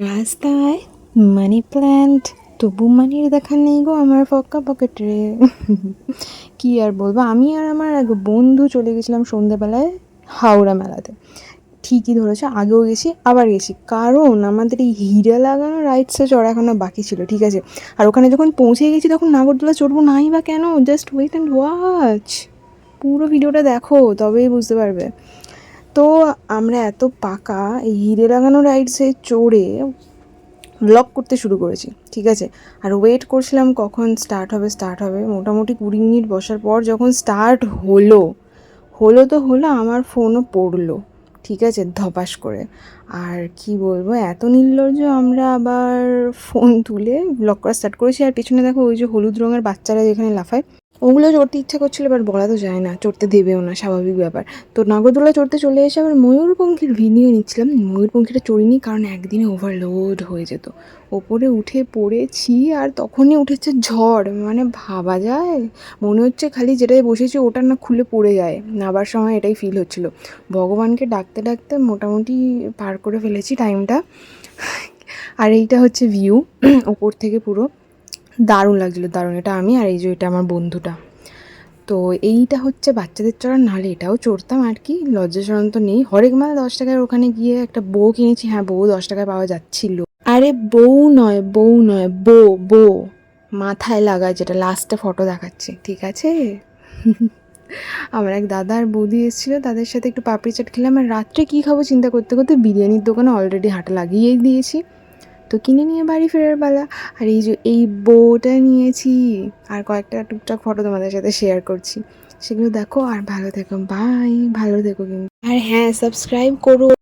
রাস্তায় money plant তবু মানির দেখা নেই গো আমার ফক্কা পকেটে। কি আর বলব? আমি আর আমার এক বন্ধু চলে গেছিলাম সন্ধেবেলায় হাওড়া মেলাতে। ঠিকই ধরেছে, আগেও গেছি, আবার গেছি। কারণ আমাদের এই হিরে লাগানো রাইডসে চড়া এখনও বাকি ছিল, ঠিক আছে? আর ওখানে যখন পৌঁছে গেছি তখন নাগরদোলা চড়বো নাই বা কেন? জাস্ট ওয়েট অ্যান্ড ওয়াচ পুরো ভিডিওটা দেখো, তবেই বুঝতে পারবে। আমরা এত পাকা এই হিরে লাগানো রাইডসে চড়ে ব্লগ করতে শুরু করেছি, ঠিক আছে? আর ওয়েট করছিলাম কখন স্টার্ট হবে স্টার্ট হবে। মোটামুটি কুড়ি মিনিট বসার পর যখন স্টার্ট হলো হলো তো হলো, আমার ফোনও পড়ল, ঠিক আছে? ধপাস করে। আর কি বলব, এত নির্লজ্জ আমরা আবার ফোন তুলে ব্লগ করা স্টার্ট করেছি। আর পিছনে দেখো ওই যে হলুদ রঙের বাচ্চারা যেখানে লাফায়। ওগুলো চড়তে ইচ্ছা করছিল এবার বলা তো যায় না। চড়তে দেবেও না, স্বাভাবিক ব্যাপার। তো নাগরদোলা চড়তে চলে এসে আবার ময়ূরপঙ্খীর ভিডিও নিচ্ছিলাম। ময়ূরপঙ্খীটা চড়িনি কারণ একদিনে ওভারলোড হয়ে যেত। ওপরে উঠে পড়েছি আর তখনই উঠেছে ঝড়। মানে ভাবা যায়। মনে হচ্ছে খালি যেটায় বসেছি ওটা না খুলে পড়ে যায়। নাবার সময় এটাই ফিল হচ্ছিল। ভগবানকে ডাকতে ডাকতে মোটামুটি পার করে ফেলেছি টাইমটা আর এইটা হচ্ছে ভিউ ওপর থেকে পুরো। দারুণ লাগছিল, দারুণ। এটা আমি আর এই যে এটা আমার বন্ধুটা। তো এইটা হচ্ছে বাচ্চাদের চড়ার, নাহলে এটাও চড়তাম আর কি। লজ্জা লজ্জাসরণ তো নেই। হরেক মাল দশ টাকার ওখানে গিয়ে একটা বউ কিনেছি। হ্যাঁ বউ দশ টাকায় পাওয়া যাচ্ছিল। আরে বউ নয় বউ নয় বো বো মাথায় লাগায় যেটা লাস্টে ফটো দেখাচ্ছে, ঠিক আছে? আমার এক দাদা আর বৌদি এসেছিল, তাদের সাথে একটু পাপড়ি চাট খেলাম। আর রাত্রে কী খাব চিন্তা করতে করতে বিরিয়ানির দোকানে অলরেডি হাঁটা লাগিয়েই দিয়েছি। তো কিনে নিয়ে বাড়ি ফেরার বেলা আর এই যে, এই বউটা নিয়েছি। আর কয়েকটা টুকটাক ফটো তোমাদের সাথে শেয়ার করছি। সেগুলো দেখো আর ভালো থেকো। বাই ভালো থেকো কিন্তু। আর হ্যাঁ সাবস্ক্রাইব করো।